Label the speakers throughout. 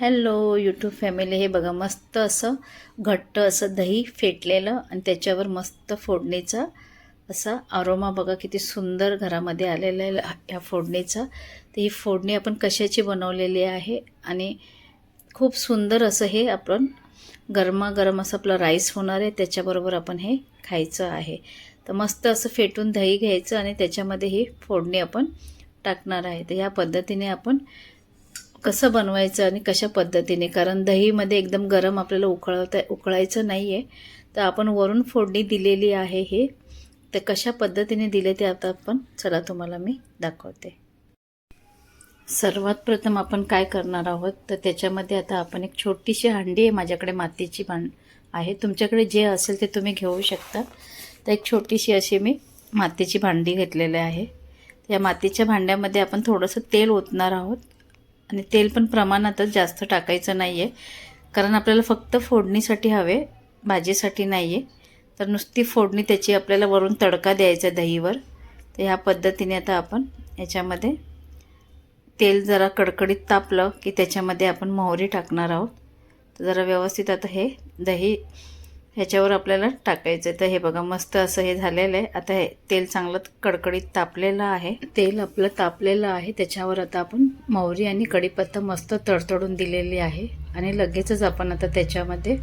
Speaker 1: Hello YouTube family हे बघा मस्त असं घट्ट असं दही फेटलेलं आणि त्याच्यावर मस्त फोडणीचा असा अरोमा बघा किती सुंदर घरामध्ये आलेला आहे ह्या फोडणीचा. तर ही फोडणी आपण कशाची बनवलेली आहे आणि खूप सुंदर असं हे आपण गरमागरम असं आपलं राईस होणार आहे त्याच्याबरोबर आपण हे खायचं आहे. तर मस्त असं फेटून दही घ्यायचं आणि त्याच्यामध्ये ही फोडणी आपण टाकणार आहे. तर ह्या पद्धतीने आपण कसं बनवायचं आणि कशा पद्धतीने? कारण दहीमध्ये एकदम गरम आपल्याला उकळवता उकळायचं नाही आहे तर आपण वरून फोडणी दिलेली आहे हे. तर कशा पद्धतीने दिले ते आता आपण चला तुम्हाला मी दाखवते. सर्वात प्रथम आपण काय करणार आहोत? तर त्याच्यामध्ये आता आपण एक छोटीशी हांडी आहे माझ्याकडे मातीची भांड आहे. तुमच्याकडे जे असेल ते तुम्ही घेऊ शकता. तर एक छोटीशी अशी मी मातीची भांडी घेतलेली आहे. या मातीच्या भांड्यामध्ये आपण थोडंसं तेल ओतणार आहोत. आणि तेल पण प्रमाणातच जास्त टाकायचं नाही आहे कारण आपल्याला फक्त फोडणीसाठी हवे भाजीसाठी नाही आहे तर नुसती फोडणी त्याची आपल्याला वरून तडका द्यायचा दहीवर. तर ह्या पद्धतीने आता आपण याच्यामध्ये तेल जरा कडकडीत तापलं की त्याच्यामध्ये आपण मोहरी टाकणार आहोत. तर जरा व्यवस्थित आता हे दही ह्याच्यावर आपल्याला टाकायचं आहे तर हे बघा मस्त असं हे झालेलं आहे. आता हे तेल चांगलं कडकडीत तापलेलं आहे. तेल आपलं तापलेलं आहे. त्याच्यावर आता आपण मोहरी आणि कढीपत्ता मस्त तडतडून दिलेली आहे. आणि लगेचच आपण आता त्याच्यामध्ये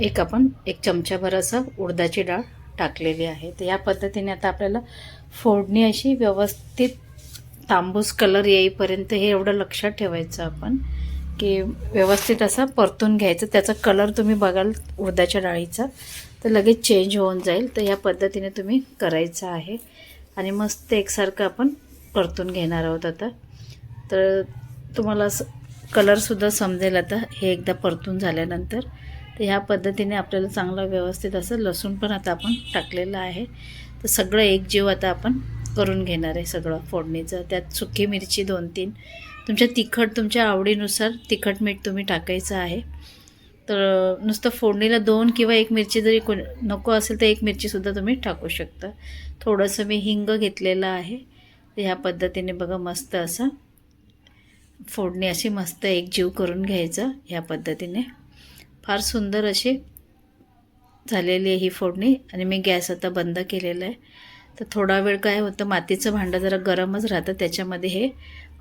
Speaker 1: एक आपण एक चमचाभर असं उडदाची डाळ टाकलेली आहे. तर या पद्धतीने आता आपल्याला फोडणी अशी व्यवस्थित तांबूस कलर येईपर्यंत हे एवढं लक्षात ठेवायचं आपण. की व्यवस्थित असा परतून घ्यायचं. त्याचा कलर तुम्ही बघाल उडदाच्या डाळीचा. तर लगेच चेंज होऊन जाईल. तर या पद्धतीने तुम्ही करायचं आहे. आणि मस्त एकसारखं आपण परतून घेणार आहोत आता. तर तुम्हाला असं कलरसुद्धा समजेल आता. हे एकदा परतून झाल्यानंतर. तर ह्या पद्धतीने आपल्याला चांगलं व्यवस्थित असं लसूण पण आता आपण टाकलेलं आहे. तर सगळं एक जीव आता आपण करून घेणार आहे सगळं फोडणीचं. त्यात सुकी मिरची दोन तीन तुमच्या तिखट तुमच्या आवडीनुसार तिखट मीठ तुम्ही टाकायचं आहे. तर नुसतं फोडणीला दोन किंवा एक मिरची जरी कोण नको असेल तर एक मिरचीसुद्धा तुम्ही टाकू शकता. थोडंसं मी हिंग घेतलेलं आहे. ह्या पद्धतीने बघा मस्त असं फोडणी अशी मस्त एक जीव करून घ्यायचं ह्या पद्धतीने. फार सुंदर अशी झालेली आहे ही फोडणी आणि मी गॅस आता बंद केलेला आहे. तर थोडा वेळ काय होतं मातीचं भांडं जरा गरमच राहतं त्याच्यामध्ये हे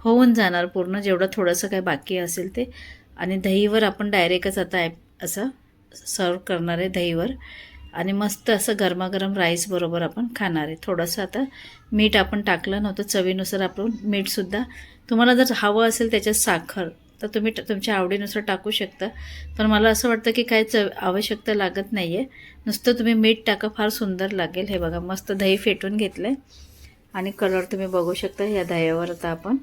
Speaker 1: होऊन जाणार पूर्ण जेवढं थोडंसं काय बाकी असेल ते. आणि दहीवर आपण डायरेक्टच आता ॲप असं सर्व करणार आहे दहीवर. आणि मस्त असं गरमागरम राईसबरोबर आपण खाणार आहे. थोडंसं आता मीठ आपण टाकलं नव्हतं चवीनुसार आपण मीठसुद्धा तुम्हाला जर हवं असेल त्याच्यात साखर तर तुम्ही तुमच्या आवडीनुसार टाकू शकता. पण मला असं वाटतं की काय चव आवश्यकता लागत नाही आहे नुसतं तुम्ही मीठ टाका फार सुंदर लागेल. हे बघा मस्त दही फेटून घेतलं आहे आणि कलर तुम्ही बघू शकता या दह्यावर आता आपण.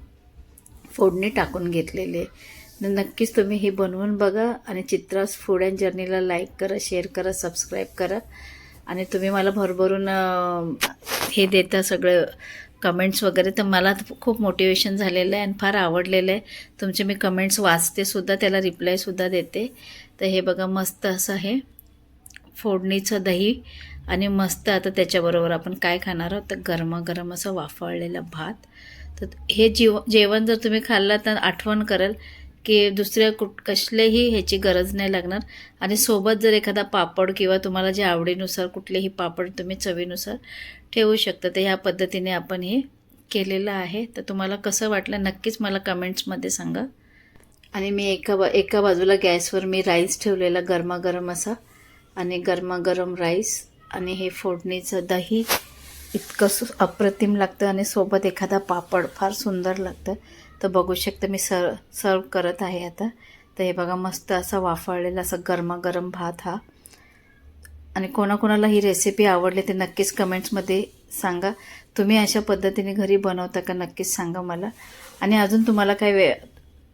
Speaker 1: फोडणी टाकून घेतलेली. आहे तर नक्कीच तुम्ही हे बनवून बघा आणि चित्रास फूड अँड जर्नीला लाईक करा शेअर करा सबस्क्राईब करा. आणि तुम्ही मला भरभरून हे देता सगळं कमेंट्स वगैरे. तर मला खूप मोटिवेशन झालेलं आहे आणि फार आवडलेलं आहे. तुमचे मी कमेंट्स वाचतेसुद्धा त्याला रिप्लायसुद्धा देते. तर हे बघा मस्त असं हे फोडणीचं दही आणि मस्त आता त्याच्याबरोबर आपण काय खाणार आहोत? तर गरमागरम असं वाफळलेला भात. तर हे जीव जेवण जर तुम्ही खाल्लं तर आठवण कराल की दुसऱ्या कुठ कसलेही ह्याची गरज नाही लागणार. आणि सोबत जर एखादा पापड किंवा तुम्हाला जे आवडीनुसार कुठलेही पापड तुम्ही चवीनुसार ठेवू शकता तर ह्या पद्धतीने आपण हे केलेलं आहे. तर तुम्हाला कसं वाटलं नक्कीच मला कमेंट्समध्ये सांगा. आणि मी एका बा एका बाजूला गॅसवर मी राईस ठेवलेला गरमागरम असा आणि गरमागरम राईस आणि हे फोडणीचं दही इतकं सु अप्रतिम लागतं आणि सोबत एखादा पापड फार सुंदर लागतं. तर बघू शकतं मी सर सर्व करत आहे आता. तर हे बघा मस्त असा वाफळलेला असा गरमागरम भात हा. आणि कोणाकोणाला ही रेसिपी आवडली ते नक्कीच कमेंट्समध्ये सांगा. तुम्ही अशा पद्धतीने घरी बनवता का नक्कीच सांगा मला. आणि अजून तुम्हाला काय वे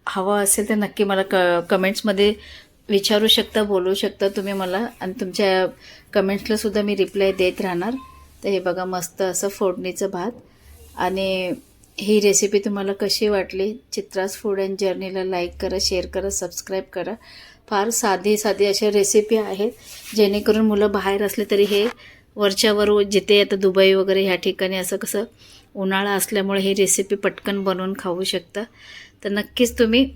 Speaker 1: हवं असेल तर नक्की मला क कमेंट्समध्ये विचारू शकता बोलू शकता तुम्ही मला. आणि तुमच्या कमेंट्सलासुद्धा मी रिप्लाय देत राहणार. तर हे बघा मस्त असं फोडणीचं भात. आणि ही रेसिपी तुम्हाला कशी वाटली? चित्रास फूड अँड जर्नीला लाईक करा शेअर करा सबस्क्राईब करा. फार साधी साधी अशा रेसिपी आहेत जेणेकरून मुलं बाहेर असले तरी हे वरच्यावर जिथे आता दुबई वगैरे ह्या ठिकाणी असं कसं उन्हाळा असल्यामुळे ही रेसिपी पटकन बनवून खाऊ शकता. तर नक्कीच तुम्ही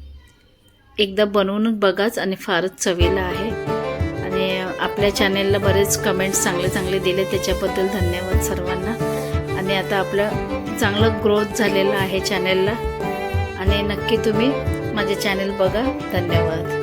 Speaker 1: एकदा बनवून बघाच आणि फारच चवीला आहे. आपल्या चॅनेलला बरेच कमेंट्स चांगले चांगले दिले. त्याच्याबद्दल धन्यवाद सर्वांना. आणि आता आपलं चांगलं ग्रोथ झालेलं आहे चॅनेलला आणि नक्की तुम्ही माझे चॅनेल बघा. धन्यवाद.